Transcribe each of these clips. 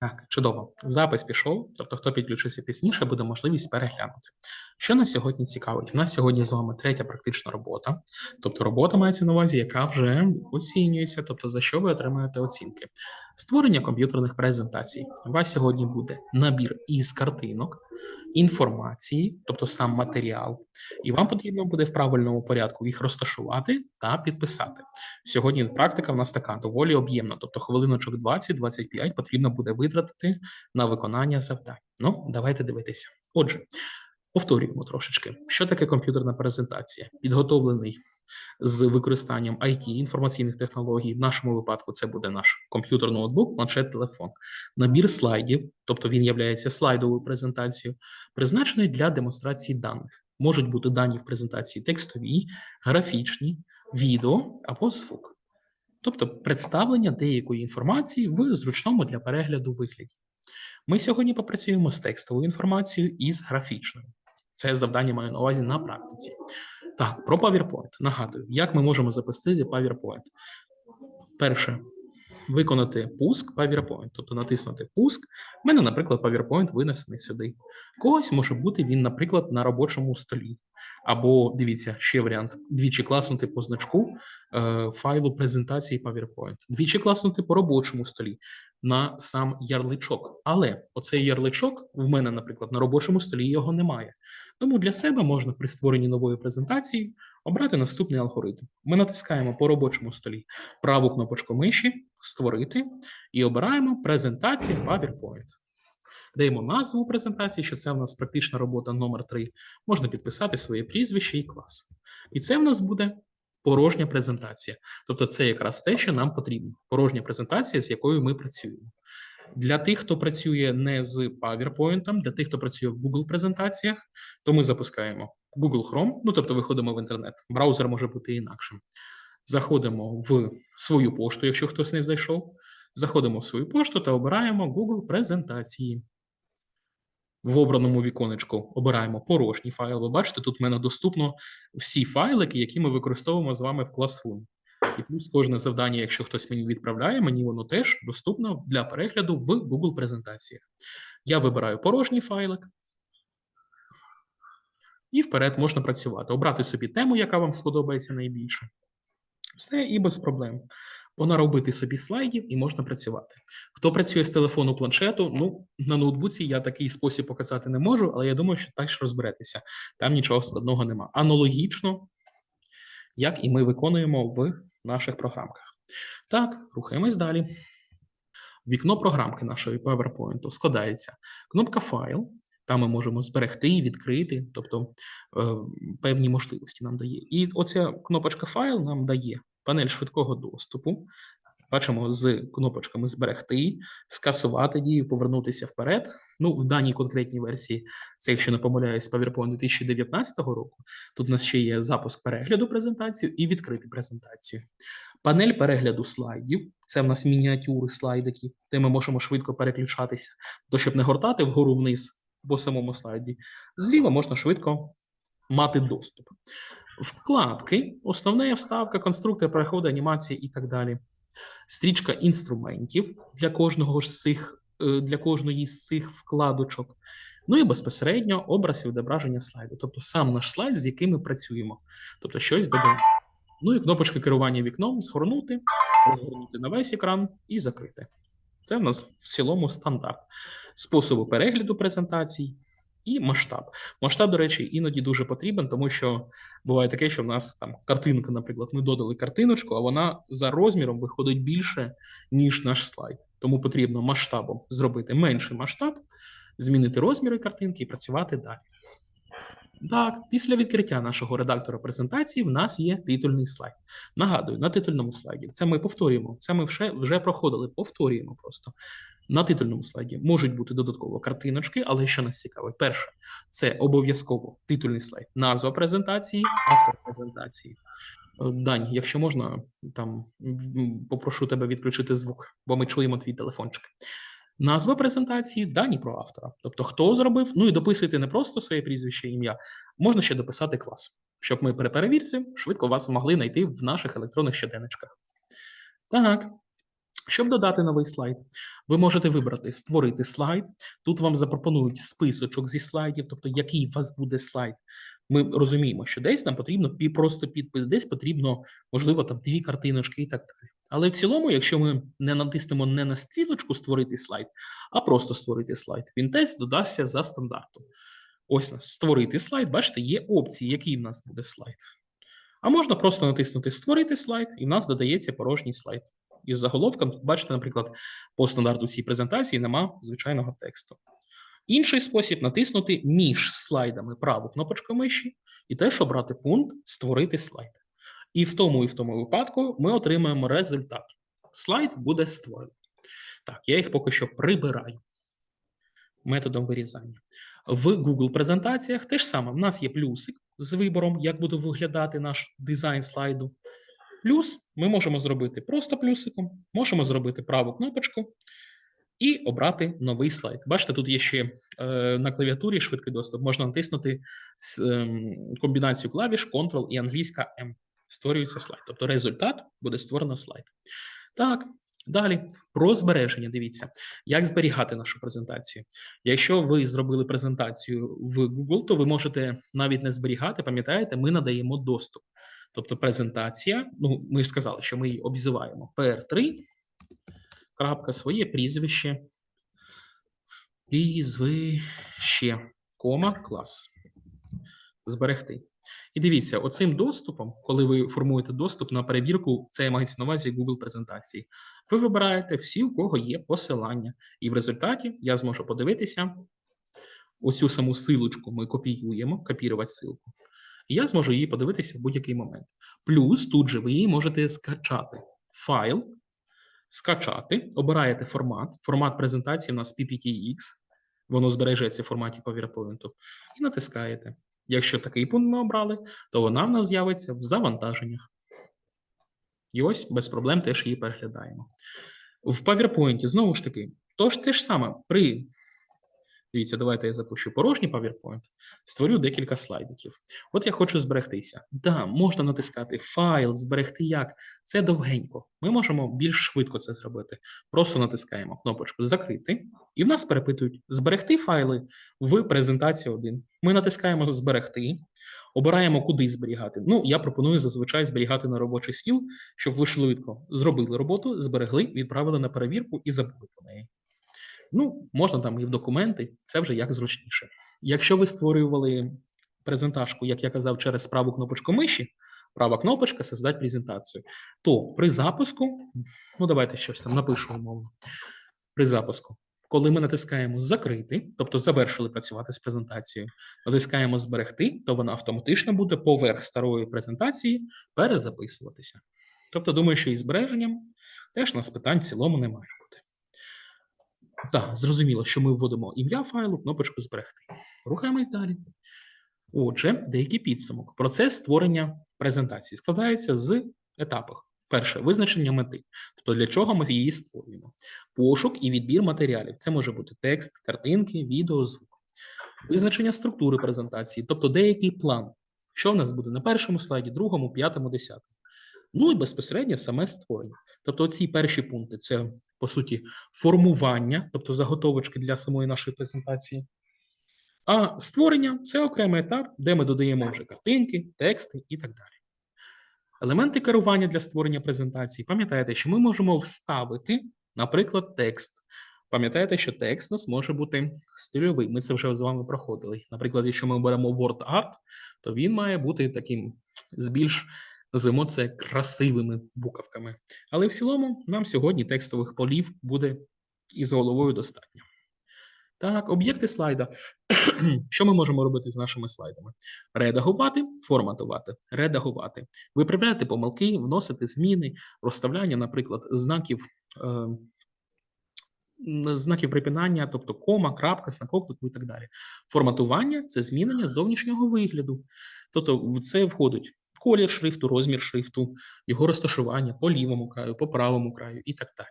Так, чудово. Запис пішов. Тобто, хто підключився пізніше, буде можливість переглянути. Що нас сьогодні цікавить? У нас сьогодні з вами третя практична робота. Тобто, робота мається на увазі, яка вже оцінюється, тобто за що ви отримаєте оцінки. Створення комп'ютерних презентацій. У вас сьогодні буде набір із картинок, інформації, тобто сам матеріал, і вам потрібно буде в правильному порядку їх розташувати та підписати. Сьогодні практика в нас така доволі об'ємна, тобто хвилиночок 20-25 потрібно буде витратити на виконання завдань. Ну, давайте дивитися. Отже, повторюємо трошечки, що таке комп'ютерна презентація, підготовлений з використанням IT, інформаційних технологій. В нашому випадку це буде наш комп'ютер, ноутбук, планшет, телефон, набір слайдів, тобто він є слайдовою презентацією, призначений для демонстрації даних. Можуть бути дані в презентації текстові, графічні, відео або звук. Тобто представлення деякої інформації в зручному для перегляду вигляді. Ми сьогодні попрацюємо з текстовою інформацією і з графічною. Це завдання маю на увазі на практиці. Так, про PowerPoint. Нагадую, як ми можемо запустити PowerPoint. Перше, виконати пуск PowerPoint, тобто натиснути пуск. У мене, наприклад, PowerPoint винесений сюди. Когось може бути він, наприклад, на робочому столі. Або дивіться, ще варіант: двічі класнути по значку е, файлу презентації PowerPoint, двічі класнути по робочому столі на сам ярличок. Але оцей ярличок в мене, наприклад, на робочому столі його немає. Тому для себе можна при створенні нової презентації обрати наступний алгоритм. Ми натискаємо по робочому столі праву кнопочку миші, створити і обираємо презентацію PowerPoint. Даємо назву презентації, що це в нас практична робота номер 3 Можна підписати своє прізвище і клас. І це в нас буде порожня презентація. Тобто, це якраз те, що нам потрібно. Порожня презентація, з якою ми працюємо. Для тих, хто працює не з PowerPoint, для тих, хто працює в Google презентаціях, то ми запускаємо Google Chrome, ну тобто виходимо в інтернет. Браузер може бути інакшим. Заходимо в свою пошту, якщо хтось не зайшов. Заходимо в свою пошту та обираємо Google презентації. В обраному віконечку обираємо порожній файл. Ви бачите, тут в мене доступно всі файлики, які ми використовуємо з вами в Classroom. І плюс кожне завдання, якщо хтось мені відправляє, мені воно теж доступно для перегляду в Google презентаціях. Я вибираю порожній файлик. І вперед можна працювати. Обрати собі тему, яка вам сподобається найбільше. Все і без проблем. Понаробити собі слайдів і можна працювати. Хто працює з телефону планшету, ну на ноутбуці я такий спосіб показати не можу, але я думаю, що теж розберетеся. Там нічого складного нема. Аналогічно, як і ми виконуємо в наших програмках. Так, рухаємось далі. Вікно програмки нашої PowerPoint складається кнопка Файл. Там ми можемо зберегти, відкрити, тобто е, певні можливості нам дає. І оця кнопочка Файл нам дає панель швидкого доступу. Бачимо з кнопочками зберегти, скасувати дію, повернутися вперед. Ну, в даній конкретній версії, це якщо не помиляюсь, PowerPoint 2019 року. Тут у нас ще є запуск перегляду презентацію і відкрити презентацію. Панель перегляду слайдів це в нас мініатюри слайдики, де ми можемо швидко переключатися, то щоб не гортати вгору вниз по самому слайді. Зліва можна швидко мати доступ. Вкладки, основна вставка, конструктор, переходи, анімації і так далі. Стрічка інструментів для кожного з цих, е, для кожної з цих вкладочок. Ну і безпосередньо образ і відображення слайду, тобто сам наш слайд, з яким ми працюємо, тобто щось додаємо. Ну і кнопочка керування вікном згорнути, розгорнути на весь екран і закрити. Це в нас в цілому стандарт. Способи перегляду презентацій і масштаб. Масштаб, до речі, іноді дуже потрібен, тому що буває таке, що в нас там картинка, наприклад, ми додали картиночку, а вона за розміром виходить більше, ніж наш слайд. Тому потрібно масштабом зробити менший масштаб, змінити розміри картинки і працювати далі. Так, після відкриття нашого редактора презентації в нас є титульний слайд. Нагадую, на титульному слайді це ми повторюємо, це ми вже, вже проходили, повторюємо просто. На титульному слайді можуть бути додатково картиночки, але що нас цікавить? Перше, це обов'язково титульний слайд, назва презентації, автор презентації. Е, Дань, якщо можна, там попрошу тебе відключити звук, бо ми чуємо твій телефончик. Назва презентації, дані про автора. Тобто, хто зробив, ну і дописуйте не просто своє прізвище, ім'я, можна ще дописати клас, щоб ми при перевірці швидко вас могли знайти в наших електронних щоденничках. Так. Щоб додати новий слайд, ви можете вибрати створити слайд. Тут вам запропонують списочок зі слайдів, тобто який у вас буде слайд. Ми розуміємо, що десь нам потрібно просто підпис, десь потрібно, можливо, там дві картиночки і так далі. Але в цілому, якщо ми не натиснемо не на стрілочку створити слайд, а просто створити слайд, він теж додасться за стандартом. Ось нас створити слайд. Бачите, є опції, який в нас буде слайд. А можна просто натиснути Створити слайд, і в нас додається порожній слайд. Із заголовком, тут бачите, наприклад, по стандарту цій презентації нема звичайного тексту. Інший спосіб натиснути між слайдами праву кнопочку миші і теж обрати пункт Створити слайд. І в тому і в тому випадку ми отримаємо результат. Слайд буде створений. Так, я їх поки що прибираю методом вирізання. В Google презентаціях те ж саме. В нас є плюсик з вибором, як буде виглядати наш дизайн слайду. Плюс ми можемо зробити просто плюсиком, можемо зробити праву кнопочку і обрати новий слайд. Бачите, тут є ще е, на клавіатурі швидкий доступ. Можна натиснути ем, комбінацію клавіш Ctrl і англійська M. Створюється слайд. Тобто результат буде створено слайд. Так, далі про збереження. Дивіться, як зберігати нашу презентацію. Якщо ви зробили презентацію в Google, то ви можете навіть не зберігати. Пам'ятаєте, ми надаємо доступ. Тобто презентація, ну ми ж сказали, що ми її обзиваємо PR3, крапка, своє прізвище, прізвище, кома, клас. Зберегти. І дивіться, оцим доступом, коли ви формуєте доступ на перевірку, це мається на увазі Google презентації. Ви вибираєте всі, у кого є посилання. І в результаті я зможу подивитися оцю саму силочку. Ми копіюємо, копірувати силку. І я зможу її подивитися в будь-який момент. Плюс тут же ви її можете скачати. Файл, скачати, обираєте формат. Формат презентації у нас PPTX, воно збережеться в форматі PowerPoint, і натискаєте. Якщо такий пункт ми обрали, то вона в нас з'явиться в завантаженнях. І ось без проблем теж її переглядаємо. В PowerPoint знову ж таки, тож те ж саме при. Дивіться, давайте я запущу порожній PowerPoint, створю декілька слайдиків. От я хочу зберегтися. Да, можна натискати файл, зберегти як. Це довгенько. Ми можемо більш швидко це зробити. Просто натискаємо кнопочку Закрити, і в нас перепитують зберегти файли в презентації 1. Ми натискаємо Зберегти, обираємо, куди зберігати. Ну, я пропоную зазвичай зберігати на робочий стіл, щоб ви швидко зробили роботу, зберегли, відправили на перевірку і забули про неї. Ну, можна там і в документи, це вже як зручніше. Якщо ви створювали презентажку, як я казав, через праву кнопочку миші, права кнопочка создати презентацію, то при запуску, ну давайте щось там напишу умовно. При запуску, коли ми натискаємо закрити, тобто завершили працювати з презентацією, натискаємо зберегти, то вона автоматично буде поверх старої презентації перезаписуватися. Тобто, думаю, що і збереженням теж у нас питань в цілому не має бути. Так, зрозуміло, що ми вводимо ім'я файлу, кнопочку зберегти. Рухаємось далі. Отже, деякий підсумок. Процес створення презентації складається з етапів. Перше визначення мети, тобто для чого ми її створюємо. Пошук і відбір матеріалів. Це може бути текст, картинки, відео, звук. Визначення структури презентації, тобто деякий план, що в нас буде на першому слайді, другому, п'ятому, десятому. Ну і безпосередньо саме створення. Тобто, ці перші пункти це по суті формування, тобто заготовочки для самої нашої презентації. А створення це окремий етап, де ми додаємо вже картинки, тексти і так далі. Елементи керування для створення презентації. Пам'ятаєте, що ми можемо вставити, наприклад, текст. Пам'ятаєте, що текст у нас може бути стильовий. Ми це вже з вами проходили. Наприклад, якщо ми беремо Word Art, то він має бути таким з більш, називаємо це красивими буковками. Але в цілому нам сьогодні текстових полів буде із головою достатньо. Так, об'єкти слайда. Що ми можемо робити з нашими слайдами? Редагувати, форматувати, редагувати, виправляти помилки, вносити зміни, розставляння, наприклад, знаків. Е, Знаків припинання, тобто кома, крапка, знак оклику і так далі. Форматування це змінення зовнішнього вигляду. Тобто в це входить колір шрифту, розмір шрифту, його розташування по лівому краю, по правому краю і так далі.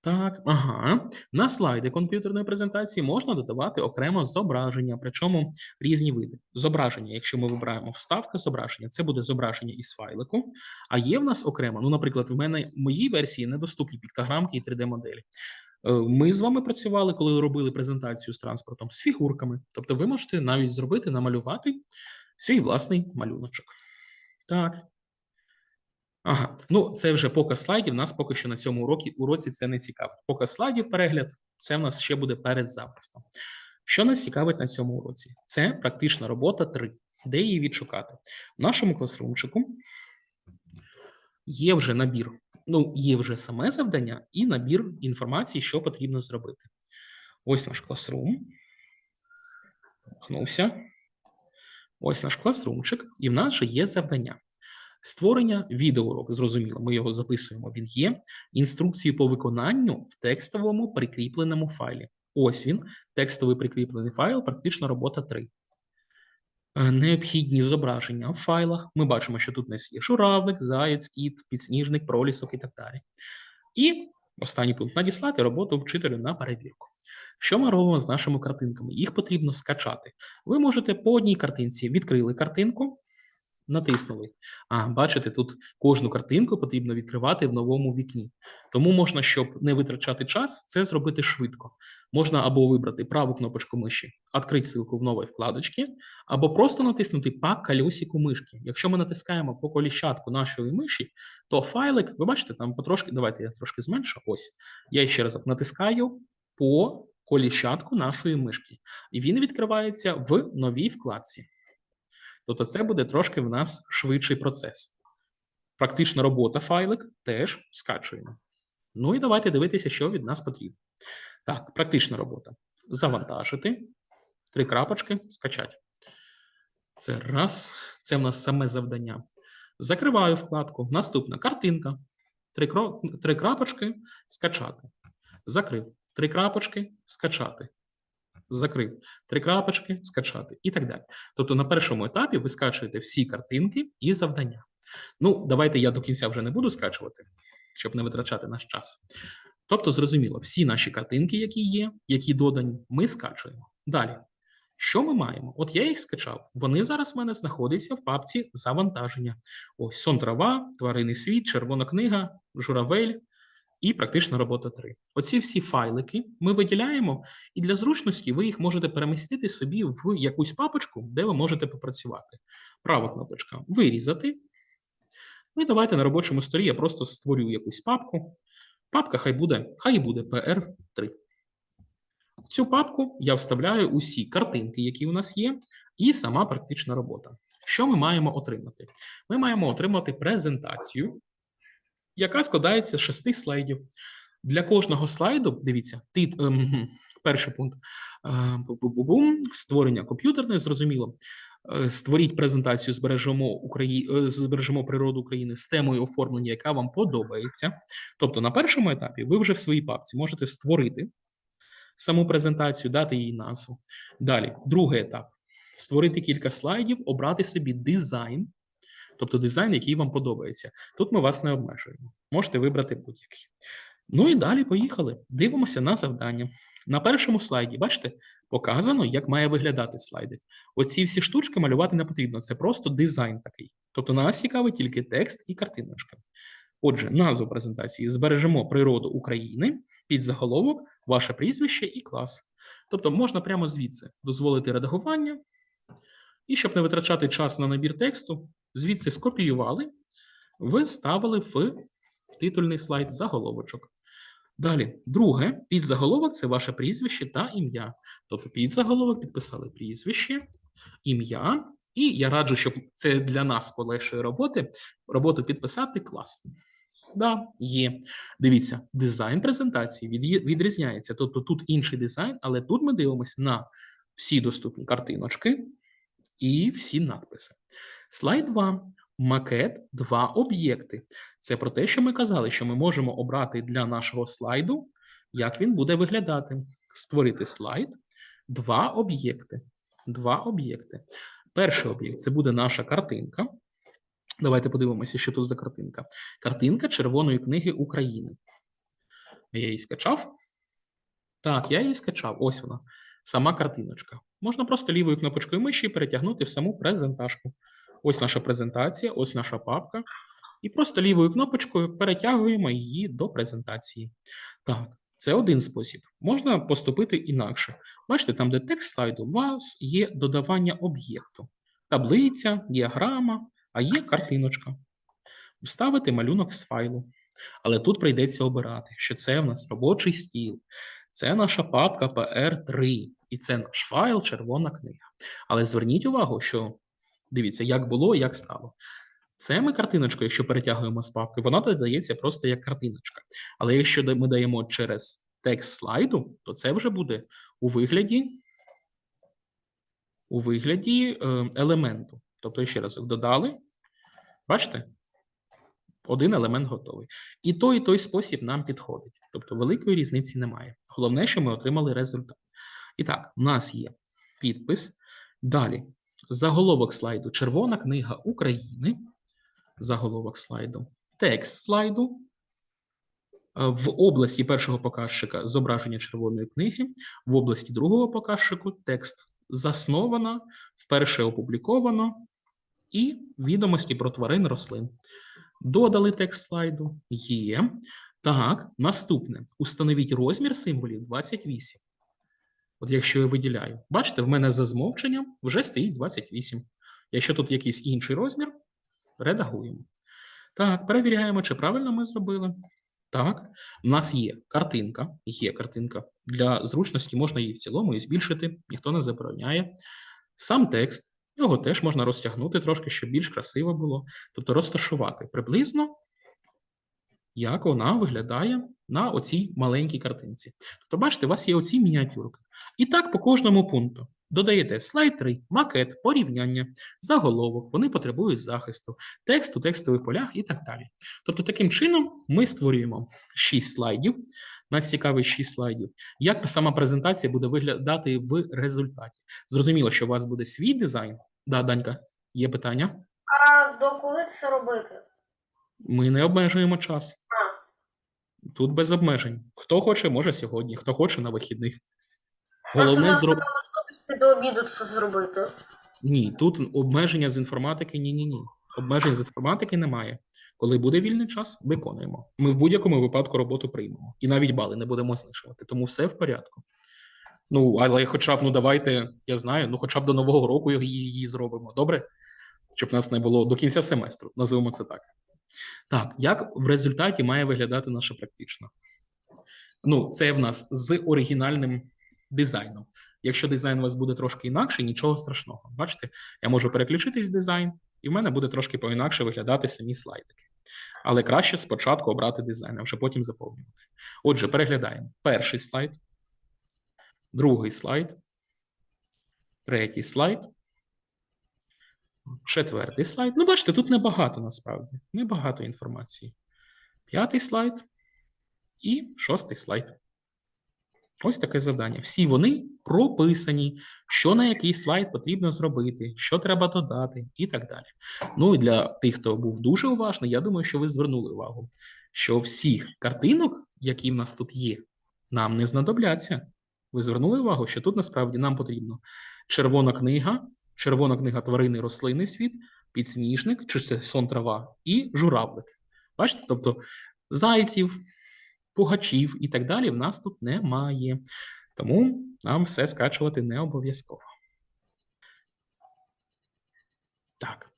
Так, ага. На слайди комп'ютерної презентації можна додавати окремо зображення, причому різні види. Зображення, якщо ми вибираємо вставка зображення, це буде зображення із файлику. А є в нас окремо, ну, наприклад, в мене в моїй версії недоступні піктограмки і 3D-моделі. Е, Ми з вами працювали, коли робили презентацію з транспортом, з фігурками. Тобто ви можете навіть зробити, намалювати свій власний малюночок. Так. Ага, ну це вже показ слайдів. Нас поки що на цьому уроці, уроці це не цікавить. Показ слайдів, перегляд, це в нас ще буде перед записом. Що нас цікавить на цьому уроці? Це практична робота 3. Де її відшукати? В нашому класрумчику є вже набір, ну, є вже саме завдання і набір інформації, що потрібно зробити. Ось наш класрум. Пхнувся. Ось наш класрумчик, і в нас же є завдання. Створення відеоуроку, зрозуміло, ми його записуємо, він є. Інструкції по виконанню в текстовому прикріпленому файлі. Ось він, текстовий прикріплений файл, практична робота 3. Е, Необхідні зображення в файлах. Ми бачимо, що тут у нас є журавлик, заєць, кіт, підсніжник, пролісок і так далі. І останній пункт надіслати роботу вчителю на перевірку. Що ми робимо з нашими картинками? Їх потрібно скачати. Ви можете по одній картинці відкрили картинку, натиснули. А, бачите, тут кожну картинку потрібно відкривати в новому вікні. Тому можна, щоб не витрачати час, це зробити швидко. Можна або вибрати праву кнопочку миші, відкрити ссылку в новій вкладочці, або просто натиснути по колесику мишки. Якщо ми натискаємо по коліщатку нашої миші, то файлик, ви бачите, там потрошки, давайте я трошки зменшу. Ось. Я ще раз натискаю по коліщатку нашої мишки. І він відкривається в новій вкладці. Тобто це буде трошки в нас швидший процес. Практична робота файлик теж скачуємо. Ну і давайте дивитися, що від нас потрібно. Так, практична робота. Завантажити. Три крапочки, скачати. Це раз. Це в нас саме завдання. Закриваю вкладку. Наступна картинка. Три, кро... Три крапочки, скачати. Закрив. Три крапочки, скачати. Закрив. Три крапочки, скачати і так далі. Тобто на першому етапі ви скачуєте всі картинки і завдання. Ну, давайте я до кінця вже не буду скачувати, щоб не витрачати наш час. Тобто, зрозуміло, всі наші картинки, які є, які додані, ми скачуємо. Далі. Що ми маємо? От я їх скачав. Вони зараз в мене знаходяться в папці завантаження. Ось сон трава, тваринний світ, червона книга, журавель і практична робота 3. Оці всі файлики ми виділяємо, і для зручності ви їх можете перемістити собі в якусь папочку, де ви можете попрацювати. Права кнопочка вирізати. Ну і давайте на робочому столі я просто створю якусь папку. Папка хай буде, хай буде PR3. В цю папку я вставляю усі картинки, які у нас є, і сама практична робота. Що ми маємо отримати? Ми маємо отримати презентацію, яка складається з шести слайдів. Для кожного слайду, дивіться, тит, ем, перший пункт е, бу-бу-бу-бум, створення комп'ютерної, зрозуміло. Е, Створіть презентацію збережемо Украї... е, збережемо природу України з темою оформлення, яка вам подобається. Тобто, на першому етапі ви вже в своїй папці можете створити саму презентацію, дати їй назву. Далі, другий етап: створити кілька слайдів, обрати собі дизайн, тобто дизайн, який вам подобається. Тут ми вас не обмежуємо. Можете вибрати будь-який. Ну і далі поїхали. Дивимося на завдання. На першому слайді, бачите, показано, як має виглядати слайдик. Оці всі штучки малювати не потрібно. Це просто дизайн такий. Тобто нас цікавить тільки текст і картиночка. Отже, назву презентації збережемо природу України, під заголовок, ваше прізвище і клас. Тобто можна прямо звідси дозволити редагування. І щоб не витрачати час на набір тексту, звідси скопіювали, ви ставили в титульний слайд заголовочок. Далі, друге, підзаголовок це ваше прізвище та ім'я. Тобто підзаголовок підписали прізвище, ім'я, і я раджу, щоб це для нас полегшої роботи, роботу підписати клас. Да, є. Дивіться, дизайн презентації відрізняється. Тобто тут інший дизайн, але тут ми дивимося на всі доступні картиночки і всі надписи. Слайд 2. Макет, два об'єкти. Це про те, що ми казали, що ми можемо обрати для нашого слайду, як він буде виглядати. Створити слайд, два об'єкти. Два об'єкти. Перший об'єкт це буде наша картинка. Давайте подивимося, що тут за картинка. Картинка Червоної книги України. Я її скачав. Так, я її скачав. Ось вона. Сама картиночка. Можна просто лівою кнопочкою миші перетягнути в саму презентажку. Ось наша презентація, ось наша папка. І просто лівою кнопочкою перетягуємо її до презентації. Так, це один спосіб. Можна поступити інакше. Бачите, там, де текст слайду, у вас є додавання об'єкту. Таблиця, діаграма, а є картиночка. Вставити малюнок з файлу. Але тут прийдеться обирати, що це в нас робочий стіл, це наша папка PR3, і це наш файл Червона книга. Але зверніть увагу, що дивіться, як було, як стало. Це ми картиночку, якщо перетягуємо з папки, вона додається просто як картиночка. Але якщо ми даємо через текст слайду, то це вже буде у вигляді, у вигляді е, елементу. Тобто, ще раз додали. Бачите? Один елемент готовий. І той, і той спосіб нам підходить. Тобто великої різниці немає. Головне, що ми отримали результат. І так, у нас є підпис. Далі заголовок слайду Червона книга України. Заголовок слайду. Текст слайду. Е, В області першого показчика зображення червоної книги, в області другого показчику текст засновано, вперше опубліковано і відомості про тварин рослин. Додали текст слайду. Є. Так, наступне. Установіть розмір символів 28. От якщо я виділяю. Бачите, в мене за змовченням вже стоїть 28. Якщо тут якийсь інший розмір, редагуємо. Так, перевіряємо, чи правильно ми зробили. Так, у нас є картинка. Є картинка. Для зручності можна її в цілому і збільшити, ніхто не забороняє. Сам текст, його теж можна розтягнути трошки, щоб більш красиво було. Тобто розташувати приблизно, як вона виглядає на оцій маленькій картинці. Тобто, бачите, у вас є оці мініатюрки. І так по кожному пункту. Додаєте слайд 3, макет, порівняння, заголовок, вони потребують захисту, текст у текстових полях і так далі. Тобто, таким чином ми створюємо 6 слайдів. Нас цікавить 6 слайдів. Як сама презентація буде виглядати в результаті? Зрозуміло, що у вас буде свій дизайн. Да, Данька, є питання? А до коли це робити? Ми не обмежуємо час. Тут без обмежень. Хто хоче, може сьогодні, хто хоче на вихідних. Головне Просто зроб... зроб... можливості до обіду це зробити. Ні, тут обмеження з інформатики ні, ні, ні. Обмежень з інформатики немає. Коли буде вільний час, виконуємо. Ми в будь-якому випадку роботу приймемо. І навіть бали не будемо знижувати. Тому все в порядку. Ну, але хоча б, ну давайте, я знаю, ну хоча б до Нового року її, її зробимо. Добре? Щоб нас не було до кінця семестру, називаємо це так. Так, як в результаті має виглядати наша практична? Ну, це в нас з оригінальним дизайном. Якщо дизайн у вас буде трошки інакший, нічого страшного. Бачите, я можу переключитись в дизайн, і в мене буде трошки поінакше виглядати самі слайдики. Але краще спочатку обрати дизайн, а вже потім заповнювати. Отже, переглядаємо перший слайд, другий слайд, третій слайд, четвертий слайд. Ну, бачите, тут небагато насправді, небагато інформації. П'ятий слайд і шостий слайд. Ось таке завдання. Всі вони прописані, що на який слайд потрібно зробити, що треба додати, і так далі. Ну і для тих, хто був дуже уважний, я думаю, що ви звернули увагу, що всіх картинок, які в нас тут є, нам не знадобляться. Ви звернули увагу, що тут насправді нам потрібно червона книга, червона книга тварини, рослини світ, підсніжник, чи це сон трава, і журавлик. Бачите, тобто зайців, пугачів і так далі в нас тут немає. Тому нам все скачувати не обов'язково. Так,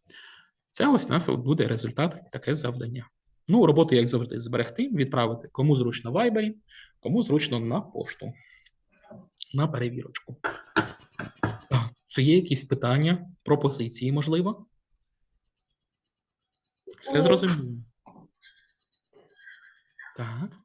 це ось у нас буде результат, таке завдання. Ну, роботу, як завжди, зберегти, відправити кому зручно в кому зручно на пошту, на перевірочку. Чи є якісь питання, пропозиції, можливо? Все зрозуміло. Так.